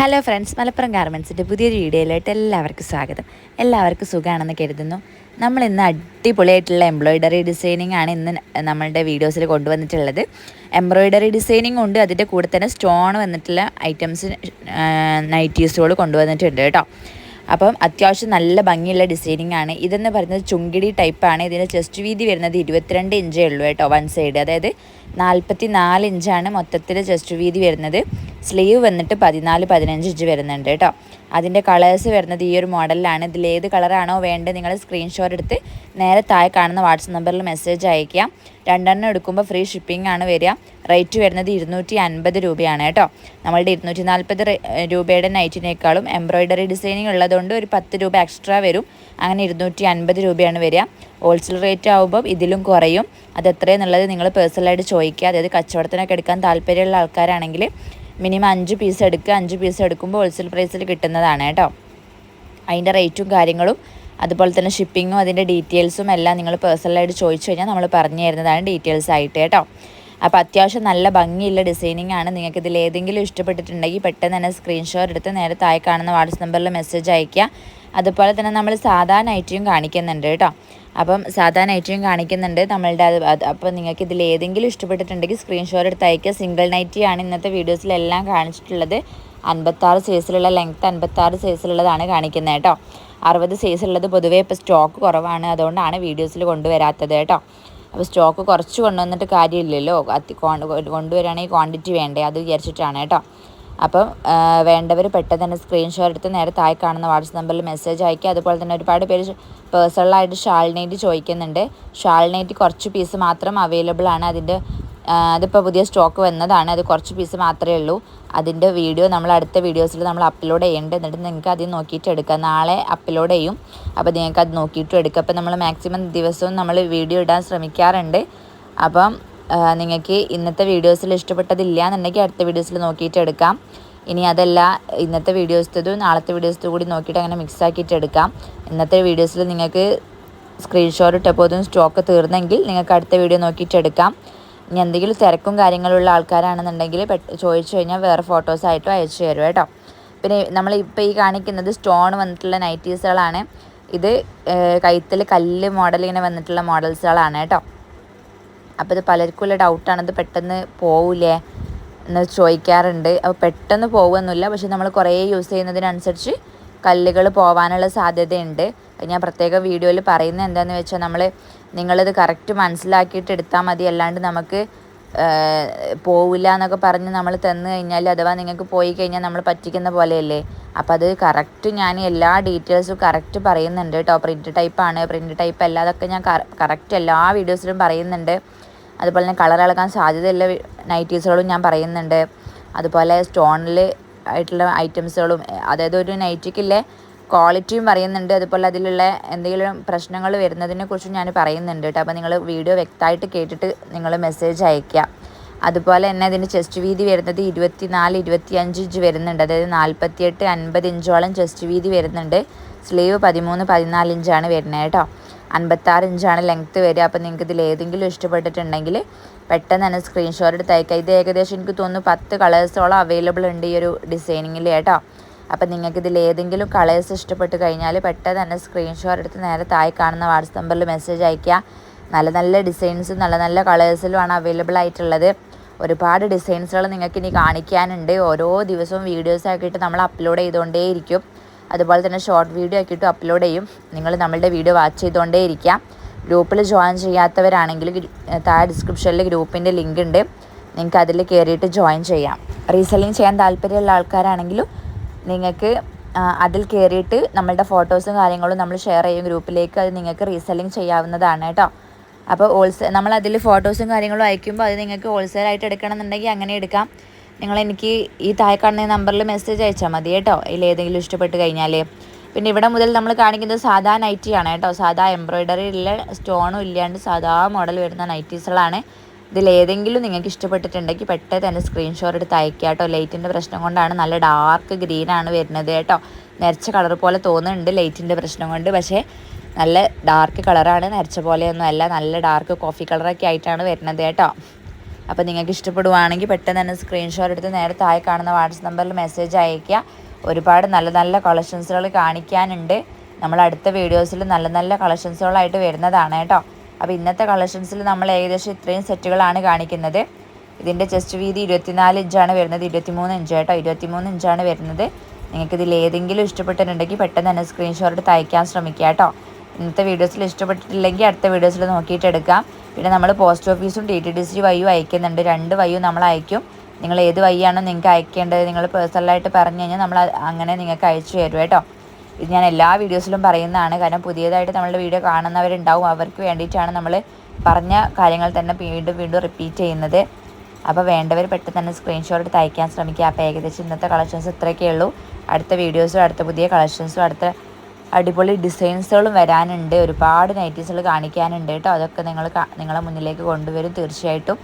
Hello friends Malappuram ഗാർമെൻസിന്റെ പുതിയൊരു വീഡിയോയിലായിട്ട് എല്ലാവർക്കും സ്വാഗതം. എല്ലാവർക്കും സുഖമാണെന്ന് കരുതുന്നു. നമ്മൾ ഇന്ന് അടിപൊളിയായിട്ടുള്ള എംബ്രോയിഡറി ഡിസൈനിങ് ആണ് ഇന്ന് നമ്മളുടെ വീഡിയോസിൽ കൊണ്ടുവന്നിട്ടുള്ളത്. എംബ്രോയിഡറി ഡിസൈനിങ് ഉണ്ട് അതിന്റെ കൂടെ തന്നെ സ്റ്റോൺ വന്നിട്ടുള്ള ഐറ്റംസ് നൈറ്റീസുകൾ കൊണ്ടുവന്നിട്ടുണ്ട് കേട്ടോ. അപ്പം അത്യാവശ്യം നല്ല ഭംഗിയുള്ള ഡിസൈനിങ് ആണ്. ഇതെന്ന് പറയുന്നത് ചുങ്കിടി ടൈപ്പാണ് ഇതിന്റെ ചെസ്റ്റ് വീതി വരുന്നത് ഇരുപത്തിരണ്ട് ഇഞ്ചേ ഉള്ളൂ കേട്ടോ വൺ സൈഡ് അതായത് നാൽപ്പത്തി നാല് ഇഞ്ചാണ് മൊത്തത്തിൽ ചെസ്റ്റ് വീതി വരുന്നത്. സ്ലീവ് വന്നിട്ട് പതിനാല് പതിനഞ്ച് ഇഞ്ച് വരുന്നുണ്ട് കേട്ടോ. അതിന്റെ കളേഴ്സ് വരുന്നത് ഈ ഒരു മോഡലിലാണ് ഏത് കളറാണോ വേണ്ടത് നിങ്ങൾ സ്ക്രീൻഷോട്ട് എടുത്ത് നേരെ താഴെ കാണുന്ന വാട്സപ്പ് നമ്പറിൽ മെസ്സേജ് അയക്കുക രണ്ടെണ്ണം എടുക്കുമ്പോൾ ഫ്രീ ഷിപ്പിംഗ് ആണ് വരിക. റേറ്റ് വരുന്നത് ഇരുന്നൂറ്റി അൻപത് രൂപയാണ് കേട്ടോ. നമ്മളുടെ ഇരുന്നൂറ്റി നാൽപ്പത് രൂപയുടെ നൈറ്റിനേക്കാളും എംബ്രോയ്ഡറി ഡിസൈനിങ് ഉള്ളതുകൊണ്ട് ഒരു പത്ത് രൂപ എക്സ്ട്രാ വരും. അങ്ങനെ ഇരുന്നൂറ്റി അൻപത് രൂപയാണ് വരിക. ഹോൾസെയിൽ റേറ്റ് ആകുമ്പോൾ ഇതിലും കുറയും. അത് എത്രയെന്നുള്ളത് നിങ്ങൾ പേഴ്സണലായിട്ട് ചോദിക്കുക. അതായത് കച്ചവടത്തിനൊക്കെ എടുക്കാൻ താല്പര്യമുള്ള ആൾക്കാരാണെങ്കിൽ മിനിമം അഞ്ച് പീസ് എടുക്കുക. അഞ്ച് പീസ് എടുക്കുമ്പോൾ ഹോൾസെയിൽ പ്രൈസിൽ കിട്ടുന്നതാണ് കേട്ടോ. അതിന്റെ റേറ്റും കാര്യങ്ങളും അതുപോലെ തന്നെ ഷിപ്പിങ്ങും അതിന്റെ ഡീറ്റെയിൽസും എല്ലാം നിങ്ങൾ പേഴ്സണലായിട്ട് ചോദിച്ചു കഴിഞ്ഞാൽ നമ്മൾ പറഞ്ഞു തരുന്നതാണ് ഡീറ്റെയിൽസ് ആയിട്ട് കേട്ടോ. അപ്പോൾ അത്യാവശ്യം നല്ല ഭംഗിയുള്ള ഡിസൈനിങ് ആണ്. നിങ്ങൾക്ക് ഇതിൽ ഏതെങ്കിലും ഇഷ്ടപ്പെട്ടിട്ടുണ്ടെങ്കിൽ പെട്ടെന്ന് തന്നെ സ്ക്രീൻഷോട്ട് എടുത്ത് നേരെ താഴെ കാണുന്ന വാട്സപ്പ് നമ്പറിൽ മെസ്സേജ് അയയ്ക്കുക. അതുപോലെ തന്നെ നമ്മൾ സാധാ നൈറ്റിയും കാണിക്കുന്നുണ്ട് കേട്ടോ. അപ്പം സാധാ നൈറ്റിയും കാണിക്കുന്നുണ്ട്. നമ്മളുടെ അത് അപ്പോൾ നിങ്ങൾക്ക് ഇതിൽ ഏതെങ്കിലും ഇഷ്ടപ്പെട്ടിട്ടുണ്ടെങ്കിൽ സ്ക്രീൻഷോട്ട് എടുത്ത് അയക്കുക. സിംഗിൾ നൈറ്റിയാണ് ഇന്നത്തെ വീഡിയോസിലെല്ലാം കാണിച്ചിട്ടുള്ളത്. അൻപത്താറ് സൈസിലുള്ള ലെങ്ത്ത് അൻപത്താറ് സൈസിലുള്ളതാണ് കാണിക്കുന്നത് കേട്ടോ. അറുപത് സൈസുള്ളത് പൊതുവേ ഇപ്പോൾ സ്റ്റോക്ക് കുറവാണ്. അതുകൊണ്ടാണ് വീഡിയോസിൽ കൊണ്ടുവരാത്തത് കേട്ടോ. അപ്പോൾ സ്റ്റോക്ക് കുറച്ച് കൊണ്ടുവന്നിട്ട് കാര്യമില്ലല്ലോ. അത് കൊണ്ടുവരികയാണെങ്കിൽ ക്വാണ്ടിറ്റി വേണ്ടേ? അത് വിചാരിച്ചിട്ടാണ് കേട്ടോ. അപ്പം വേണ്ടവർ പെട്ടെന്ന് തന്നെ സ്ക്രീൻഷോട്ട് എടുത്ത് നേരെ താഴെ കാണുന്ന വാട്സപ്പ് നമ്പറിൽ മെസ്സേജ് അയക്കുക അതുപോലെ തന്നെ ഒരുപാട് പേര് പേഴ്സണലായിട്ട് ഷാൾ നെയ്റ്റ് ചോദിക്കുന്നുണ്ട്. ഷാൾ നെയ്റ്റ് കുറച്ച് പീസ് മാത്രം അവൈലബിൾ ആണ്. അതിന്റെ അതിപ്പോൾ പുതിയ സ്റ്റോക്ക് വന്നതാണ്. അത് കുറച്ച് പീസ് മാത്രമേ ഉള്ളൂ. അതിന്റെ വീഡിയോ നമ്മൾ അടുത്ത വീഡിയോസിൽ നമ്മൾ അപ്ലോഡ് ചെയ്യേണ്ടത് എന്നിട്ട് നിങ്ങൾക്ക് അതിൽ നോക്കിയിട്ട് എടുക്കാം. നാളെ അപ്ലോഡ് ചെയ്യും. അപ്പോൾ നിങ്ങൾക്ക് അത് നോക്കിയിട്ടും എടുക്കാം. അപ്പോൾ നമ്മൾ മാക്സിമം ദിവസവും നമ്മൾ വീഡിയോ ഇടാൻ ശ്രമിക്കാറുണ്ട്. അപ്പം നിങ്ങൾക്ക് ഇന്നത്തെ വീഡിയോസിൽ ഇഷ്ടപ്പെട്ടതില്ല എന്നുണ്ടെങ്കിൽ അടുത്ത വീഡിയോസിൽ നോക്കിയിട്ട് എടുക്കാം. ഇനി അതല്ല ഇന്നത്തെ വീഡിയോസത്തതും നാളത്തെ വീഡിയോസത്തും കൂടി നോക്കിയിട്ട് അങ്ങനെ മിക്സ് ആക്കിയിട്ട് എടുക്കാം. ഇന്നത്തെ വീഡിയോസിൽ നിങ്ങൾക്ക് സ്ക്രീൻഷോട്ട് ഇട്ടപ്പോഴും സ്റ്റോക്ക് തീർന്നെങ്കിൽ നിങ്ങൾക്ക് അടുത്ത വീഡിയോ നോക്കിയിട്ട് എടുക്കാം. ഇനി എന്തെങ്കിലും തിരക്കും കാര്യങ്ങളുള്ള ആൾക്കാരാണെന്നുണ്ടെങ്കിൽ ചോദിച്ചു കഴിഞ്ഞാൽ വേറെ ഫോട്ടോസായിട്ടും അയച്ചു തരും കേട്ടോ. പിന്നെ നമ്മൾ ഇപ്പോൾ ഈ കാണിക്കുന്നത് സ്റ്റോൺ വന്നിട്ടുള്ള നൈറ്റീസുകളാണ് ഇത് കൈത്തിൽ കല്ല് മോഡൽ ഇങ്ങനെ വന്നിട്ടുള്ള മോഡൽസുകളാണ് കേട്ടോ. അപ്പോൾ ഇത് പലർക്കുമുള്ള ഡൗട്ടാണ് ഇത് പെട്ടെന്ന് പോവില്ലേ എന്ന് ചോദിക്കാറുണ്ട്. അപ്പോൾ പെട്ടെന്ന് പോകുമെന്നില്ല പക്ഷെ നമ്മൾ കുറേ യൂസ് ചെയ്യുന്നതിനനുസരിച്ച് കല്ലുകൾ പോകാനുള്ള സാധ്യതയുണ്ട്. ഞാൻ പ്രത്യേക വീഡിയോയിൽ പറയുന്നത് എന്താണെന്ന് വെച്ചാൽ നമ്മൾ നിങ്ങളിത് കറക്റ്റ് മനസ്സിലാക്കിയിട്ട് എടുത്താൽ മതി. അല്ലാണ്ട് നമുക്ക് പോവില്ല എന്നൊക്കെ പറഞ്ഞ് നമ്മൾ തന്നു കഴിഞ്ഞാൽ അഥവാ നിങ്ങൾക്ക് പോയി കഴിഞ്ഞാൽ നമ്മൾ പറ്റിക്കുന്ന പോലെയല്ലേ? അപ്പോൾ അത് കറക്റ്റ് ഞാൻ എല്ലാ ഡീറ്റെയിൽസും കറക്റ്റ് പറയുന്നുണ്ട് കേട്ടോ. പ്രിന്റ് ടൈപ്പാണ് പ്രിന്റ് ടൈപ്പ് അല്ലാതൊക്കെ ഞാൻ കറക്റ്റ് എല്ലാ വീഡിയോസിലും പറയുന്നുണ്ട്. അതുപോലെ തന്നെ കളർ ഇളകാൻ സാധ്യതയുള്ള നൈറ്റീസുകളും ഞാൻ പറയുന്നുണ്ട്. അതുപോലെ സ്റ്റോണിൽ ആയിട്ടുള്ള ഐറ്റംസുകളും അതായത് ഒരു നൈറ്റിക്കില്ലേ ക്വാളിറ്റിയും പറയുന്നുണ്ട്. അതുപോലെ അതിലുള്ള എന്തെങ്കിലും പ്രശ്നങ്ങൾ വരുന്നതിനെ കുറിച്ചും ഞാൻ പറയുന്നുണ്ട് കേട്ടോ. അപ്പോൾ നിങ്ങൾ വീഡിയോ വ്യക്തമായിട്ട് കേട്ടിട്ട് നിങ്ങൾ മെസ്സേജ് അയയ്ക്കുക. അതുപോലെ തന്നെ അതിന്റെ ചെസ്റ്റ് വീതി വരുന്നത് ഇരുപത്തി നാല് ഇരുപത്തി അഞ്ച് ഇഞ്ച് വരുന്നുണ്ട്. അതായത് നാൽപ്പത്തിയെട്ട് അൻപത് ഇഞ്ചോളം ചെസ്റ്റ് വീതി വരുന്നുണ്ട്. സ്ലീവ് പതിമൂന്ന് പതിനാല് ഇഞ്ചാണ് വരുന്നത് കേട്ടോ. അൻപത്താറ് ഇഞ്ചാണ് ലെങ്ത്ത് വരിക. അപ്പോൾ നിങ്ങൾക്ക് ഇതിൽ ഏതെങ്കിലും ഇഷ്ടപ്പെട്ടിട്ടുണ്ടെങ്കിൽ പെട്ടെന്ന് തന്നെ സ്ക്രീൻഷോട്ട് എടുത്ത് അയക്കുക. ഇത് ഏകദേശം എനിക്ക് തോന്നുന്നു പത്ത് കളേഴ്സോളം അവൈലബിൾ ഉണ്ട് ഈ ഒരു ഡിസൈനിങ്ങിൽ കേട്ടോ. അപ്പം നിങ്ങൾക്ക് ഇതിൽ ഏതെങ്കിലും കളേഴ്സ് ഇഷ്ടപ്പെട്ട് കഴിഞ്ഞാൽ പെട്ടെന്ന് തന്നെ സ്ക്രീൻഷോട്ട് എടുത്ത് നേരെ താഴെ കാണുന്ന വാട്സപ്പ് നമ്പറിൽ മെസ്സേജ് അയക്കുക. നല്ല നല്ല ഡിസൈൻസും നല്ല നല്ല കളേഴ്സിലുമാണ് അവൈലബിൾ ആയിട്ടുള്ളത്. ഒരുപാട് ഡിസൈൻസുകൾ നിങ്ങൾക്ക് ഇനി കാണിക്കാനുണ്ട്. ഓരോ ദിവസവും വീഡിയോസ് ആക്കിയിട്ട് നമ്മൾ അപ്ലോഡ് ചെയ്തുകൊണ്ടേയിരിക്കും. അതുപോലെ തന്നെ ഷോർട്ട് വീഡിയോ ആക്കിയിട്ട് അപ്ലോഡ് ചെയ്യും. നിങ്ങൾ നമ്മളുടെ വീഡിയോ വാച്ച് ചെയ്തുകൊണ്ടേ ഇരിക്കാം. ഗ്രൂപ്പിൽ ജോയിൻ ചെയ്യാത്തവരാണെങ്കിൽ താഴെ ഡിസ്ക്രിപ്ഷനിൽ ഗ്രൂപ്പിന്റെ ലിങ്ക് ഉണ്ട്. നിങ്ങൾക്ക് അതിൽ കയറിയിട്ട് ജോയിൻ ചെയ്യാം. റീസെല്ലിങ് ചെയ്യാൻ താല്പര്യമുള്ള ആൾക്കാരാണെങ്കിലും നിങ്ങൾക്ക് അതിൽ കയറിയിട്ട് നമ്മളുടെ ഫോട്ടോസും കാര്യങ്ങളും നമ്മൾ ഷെയർ ചെയ്യും. ഗ്രൂപ്പിലേക്ക് അത് നിങ്ങൾക്ക് റീസെല്ലിങ് ചെയ്യാവുന്നതാണ് കേട്ടോ. അപ്പോൾ ഹോൾസെയിൽ നമ്മൾ അതിൽ ഫോട്ടോസും കാര്യങ്ങളും അയക്കുമ്പോൾ അത് നിങ്ങൾക്ക് ഹോൾസെയിലായിട്ട് എടുക്കണമെന്നുണ്ടെങ്കിൽ അങ്ങനെ എടുക്കാം. നിങ്ങൾ എനിക്ക് ഈ താഴെ കാണുന്ന നമ്പറിൽ മെസ്സേജ് അയച്ചാൽ മതി കേട്ടോ. ഇതിൽ ഏതെങ്കിലും ഇഷ്ടപ്പെട്ട് കഴിഞ്ഞാൽ പിന്നെ ഇവിടെ മുതൽ നമ്മൾ കാണിക്കുന്നത് സാധാ നൈറ്റി ആണ് കേട്ടോ. സാധാ എംബ്രോയിഡറി ഉള്ള സ്റ്റോണും ഇല്ലാണ്ട് സാധാ മോഡൽ വരുന്ന നൈറ്റീസുകളാണ് ഇതിൽ ഏതെങ്കിലും നിങ്ങൾക്ക് ഇഷ്ടപ്പെട്ടിട്ടുണ്ടെങ്കിൽ പെട്ടെന്ന് തന്നെ സ്ക്രീൻഷോട്ട് എടുത്ത് അയക്കുക കേട്ടോ. ലൈറ്റിന്റെ പ്രശ്നം കൊണ്ടാണ് നല്ല ഡാർക്ക് ഗ്രീൻ ആണ് വരുന്നത് കേട്ടോ. നരച്ച കളർ പോലെ തോന്നുന്നുണ്ട് ലൈറ്റിന്റെ പ്രശ്നം കൊണ്ട്. പക്ഷേ നല്ല ഡാർക്ക് കളറാണ് നരച്ച പോലെയൊന്നും അല്ല നല്ല ഡാർക്ക് കോഫി കളറൊക്കെ ആയിട്ടാണ് വരുന്നത് കേട്ടോ. അപ്പോൾ നിങ്ങൾക്ക് ഇഷ്ടപ്പെടുവാണെങ്കിൽ പെട്ടെന്ന് തന്നെ സ്ക്രീൻഷോട്ട് എടുത്ത് നേരെ താഴെ കാണുന്ന വാട്സപ്പ് നമ്പറിൽ മെസ്സേജ് അയയ്ക്കുക. ഒരുപാട് നല്ല നല്ല കളക്ഷൻസുകൾ കാണിക്കാനുണ്ട്. നമ്മൾ അടുത്ത വീഡിയോസിൽ നല്ല നല്ല കളക്ഷൻസുകളായിട്ട് വരുന്നതാണ് കേട്ടോ. അപ്പോൾ ഇന്നത്തെ കളക്ഷൻസിൽ നമ്മൾ ഏകദേശം ഇത്രയും സെറ്റുകളാണ് കാണിക്കുന്നത്. ഇതിന്റെ ചെസ്റ്റ് വീതി ഇരുപത്തിനാല് ഇഞ്ചാണ് വരുന്നത്. ഇരുപത്തിമൂന്ന് ഇഞ്ച് കേട്ടോ. ഇരുപത്തിമൂന്ന് ഇഞ്ചാണ് വരുന്നത്. നിങ്ങൾക്ക് ഇതിൽ ഏതെങ്കിലും ഇഷ്ടപ്പെട്ടിട്ടുണ്ടെങ്കിൽ പെട്ടെന്ന് തന്നെ സ്ക്രീൻഷോട്ട് എടുത്ത് അയക്കാൻ ശ്രമിക്കുക കേട്ടോ. ഇന്നത്തെ വീഡിയോസിൽ ഇഷ്ടപ്പെട്ടിട്ടില്ലെങ്കിൽ അടുത്ത വീഡിയോസിൽ നോക്കിയിട്ട് എടുക്കാം. പിന്നെ നമ്മൾ പോസ്റ്റ് ഓഫീസും ടി ടി ഡി സി വഴിയും അയക്കുന്നുണ്ട്. രണ്ട് വഴിയും നമ്മൾ അയക്കും. നിങ്ങൾ ഏത് വഴിയാണോ നിങ്ങൾക്ക് അയക്കേണ്ടത് നിങ്ങൾ പേഴ്സണലായിട്ട് പറഞ്ഞു കഴിഞ്ഞാൽ നമ്മൾ അങ്ങനെ നിങ്ങൾക്ക് അയച്ചു തരും കേട്ടോ. ഇത് ഞാൻ എല്ലാ വീഡിയോസിലും പറയുന്നതാണ്. കാരണം പുതിയതായിട്ട് നമ്മളുടെ വീഡിയോ കാണുന്നവരുണ്ടാവും. അവർക്ക് വേണ്ടിയിട്ടാണ് നമ്മൾ പറഞ്ഞ കാര്യങ്ങൾ തന്നെ വീണ്ടും വീണ്ടും റിപ്പീറ്റ് ചെയ്യുന്നത്. അപ്പോൾ വേണ്ടവർ പെട്ടെന്ന് തന്നെ സ്ക്രീൻഷോട്ട് എടുത്ത് അയക്കാൻ ശ്രമിക്കുക. അപ്പോൾ ഏകദേശം ഇന്നത്തെ കളക്ഷൻസ് ഇത്രയൊക്കെ ഉള്ളൂ. അടുത്ത വീഡിയോസും അടുത്ത പുതിയ കളക്ഷൻസും അടുത്ത അടിപൊളി ഡിസൈൻസുകളും വരാനുണ്ട്. ഒരുപാട് നൈറ്റീസുകൾ കാണിക്കാനുണ്ട് കേട്ടോ. അതൊക്കെ നിങ്ങൾ നിങ്ങളെ മുന്നിലേക്ക് കൊണ്ടുവരും. തീർച്ചയായിട്ടും